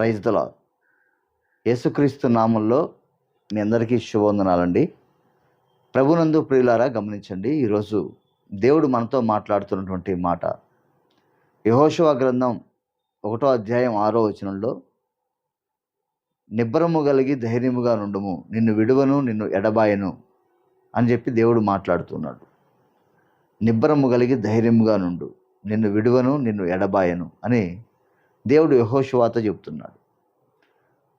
ప్రైజ్దలా యేసుక్రీస్తు నామంలో మీ అందరికీ శుభవందనాలండి. ప్రభునందు ప్రియులారా గమనించండి ఈరోజు దేవుడు మనతో మాట్లాడుతున్నటువంటి మాట. యహోశివ గ్రంథం ఒకటో అధ్యాయం ఆరో వచనంలో నిబ్బరము కలిగి ధైర్యముగా నుండుము నిన్ను విడువను నిన్ను ఎడబాయను అని చెప్పి దేవుడు మాట్లాడుతున్నాడు. నిబ్బరము కలిగి ధైర్యముగా నుండు నిన్ను విడువను నిన్ను ఎడబాయను అని దేవుడు యహోశివాతో చెప్తున్నాడు.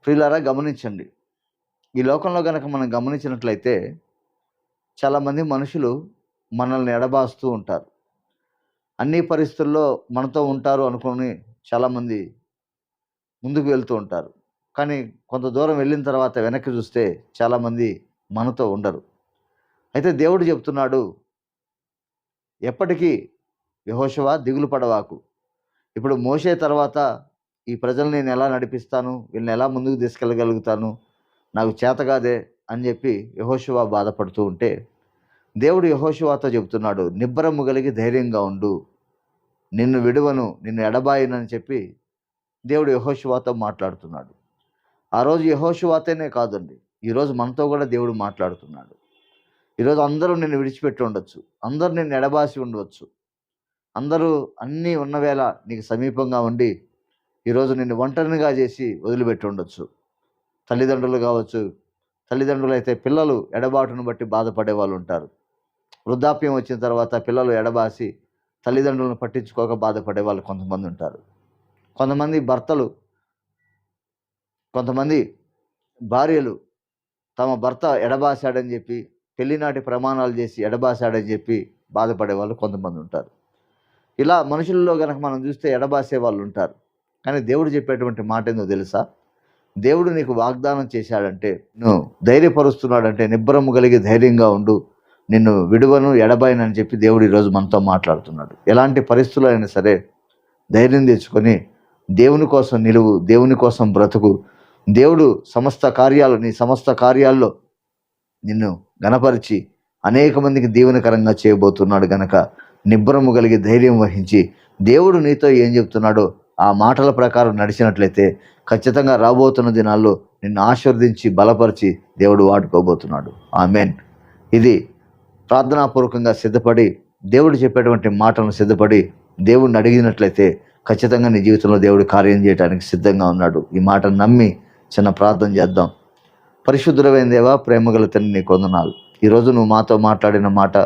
ప్రియులారా గమనించండి. ఈ లోకంలో కనుక మనం గమనించినట్లయితే చాలామంది మనుషులు మనల్ని ఎడబాస్తూ ఉంటారు. అన్ని పరిస్థితుల్లో మనతో ఉంటారు అనుకుని చాలామంది ముందుకు వెళ్తూ ఉంటారు. కానీ కొంత దూరం వెళ్ళిన తర్వాత వెనక్కి చూస్తే చాలామంది మనతో ఉండరు. అయితే దేవుడు చెప్తున్నాడు ఎప్పటికీ యహోశవా దిగులు పడవాకు. ఇప్పుడు మోసే తర్వాత ఈ ప్రజల్ని నేను ఎలా నడిపిస్తాను? వీళ్ళని ఎలా ముందుకు తీసుకెళ్ళగలుగుతాను? నాకు చేతగాదే అని చెప్పి యహోశివ బాధపడుతూ ఉంటే దేవుడు యహోశివాతో చెబుతున్నాడు నిబ్బరము కలిగి ధైర్యంగా ఉండు. నిన్ను విడువను నిన్ను ఎడబాయనని చెప్పి దేవుడు యహోశివాతో మాట్లాడుతున్నాడు. ఆ రోజు యహోశివాతోనే కాదండి ఈరోజు మనతో కూడా దేవుడు మాట్లాడుతున్నాడు. ఈరోజు అందరూ నిన్ను విడిచిపెట్టి ఉండొచ్చు అందరూ నిన్ను ఎడబాసి ఉండవచ్చు అందరూ అన్నీ ఉన్నవేళ నీకు సమీపంగా ఉండి ఈరోజు నిన్ను ఒంటరినిగా చేసి వదిలిపెట్టి ఉండొచ్చు. తల్లిదండ్రులు కావచ్చు తల్లిదండ్రులు అయితే పిల్లలు ఎడబాటును బట్టి బాధపడే వాళ్ళు ఉంటారు. వృద్ధాప్యం వచ్చిన తర్వాత పిల్లలు ఎడబాసి తల్లిదండ్రులను పట్టించుకోక బాధపడే వాళ్ళు కొంతమంది ఉంటారు. కొంతమంది భర్తలు కొంతమంది భార్యలు తమ భర్త ఎడబాసాడని చెప్పి పెళ్ళినాటి ప్రమాణాలు చేసి ఎడబాసాడని చెప్పి బాధపడే వాళ్ళు కొంతమంది ఉంటారు. ఇలా మనుషుల్లో కనుక మనం చూస్తే ఎడబాసే వాళ్ళు ఉంటారు కానీ దేవుడు చెప్పేటువంటి మాట ఏందో తెలుసా? దేవుడు నీకు వాగ్దానం చేశాడంటే నువ్వు ధైర్యపరుస్తున్నాడంటే నిబ్బరము కలిగి ధైర్యంగా ఉండు. నిన్ను విడువను ఎడబాయనని చెప్పి దేవుడు ఈరోజు మనతో మాట్లాడుతున్నాడు. ఎలాంటి పరిస్థితులు అయినా సరే ధైర్యం తెచ్చుకొని దేవుని కోసం నిలువు దేవుని కోసం బ్రతుకు. దేవుడు సమస్త కార్యాలు నీ సమస్త కార్యాల్లో నిన్ను గణపరిచి అనేక మందికి దీవెనకరంగా చేయబోతున్నాడు గనక నిబ్బరము కలిగి ధైర్యం వహించి దేవుడు నీతో ఏం చెప్తున్నాడో ఆ మాటల ప్రకారం నడిచినట్లయితే ఖచ్చితంగా రాబోతున్న దినాల్లో నిన్ను ఆశీర్వదించి బలపరిచి దేవుడు వాడుకోబోతున్నాడు. ఆమెన్ ఇది ప్రార్థనాపూర్వకంగా సిద్ధపడి దేవుడు చెప్పేటువంటి మాటలను సిద్ధపడి దేవుడిని అడిగినట్లయితే ఖచ్చితంగా నీ జీవితంలో దేవుడు కార్యం చేయడానికి సిద్ధంగా ఉన్నాడు. ఈ మాటను నమ్మి చిన్న ప్రార్థన చేద్దాం. పరిశుద్ధులమైన దేవా ప్రేమగల తండ్రి నీ కొందనాలు. ఈరోజు నువ్వు మాతో మాట్లాడిన మాట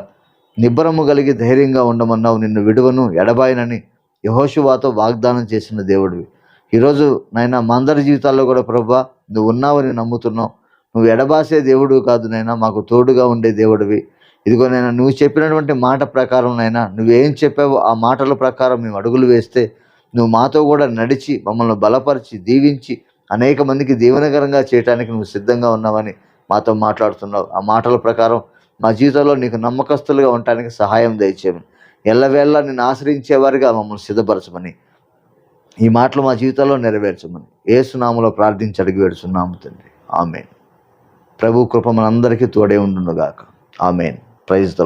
నిబ్బరము కలిగి ధైర్యంగా ఉండమన్నావు నిన్ను విడువను ఎడబాయనని యహోశువాతో వాగ్దానం చేసిన దేవుడివి. ఈరోజు నాయన మా అందరి జీవితాల్లో కూడా ప్రభా నువ్వు ఉన్నావని నమ్ముతున్నావు. నువ్వు ఎడబాసే దేవుడు కాదు నైనా మాకు తోడుగా ఉండే దేవుడివి. ఇదిగో నైనా నువ్వు చెప్పినటువంటి మాట ప్రకారం నైనా నువ్వేం చెప్పావో ఆ మాటల ప్రకారం మేము అడుగులు వేస్తే నువ్వు మాతో కూడా నడిచి మమ్మల్ని బలపరిచి దీవించి అనేక మందికి దీవెనకరంగా చేయడానికి నువ్వు సిద్ధంగా ఉన్నావని మాతో మాట్లాడుతున్నావు. ఆ మాటల ప్రకారం మా జీవితంలో నీకు నమ్మకస్తులుగా ఉండటానికి సహాయం దయచేయమని. ఎల్లవేళ నిన్ను ఆశ్రయించేవారిగా మమ్మల్ని సిద్ధపరచమని. ఈ మాటలు మా జీవితంలో నెరవేర్చమని. ఏసునామలో ప్రార్థించి అడిగి వేడుచున్నాము తండ్రి. ఆమెన్. ప్రభు కృప మనందరికీ తోడే ఉండునుగాక. ఆమెన్. Praise the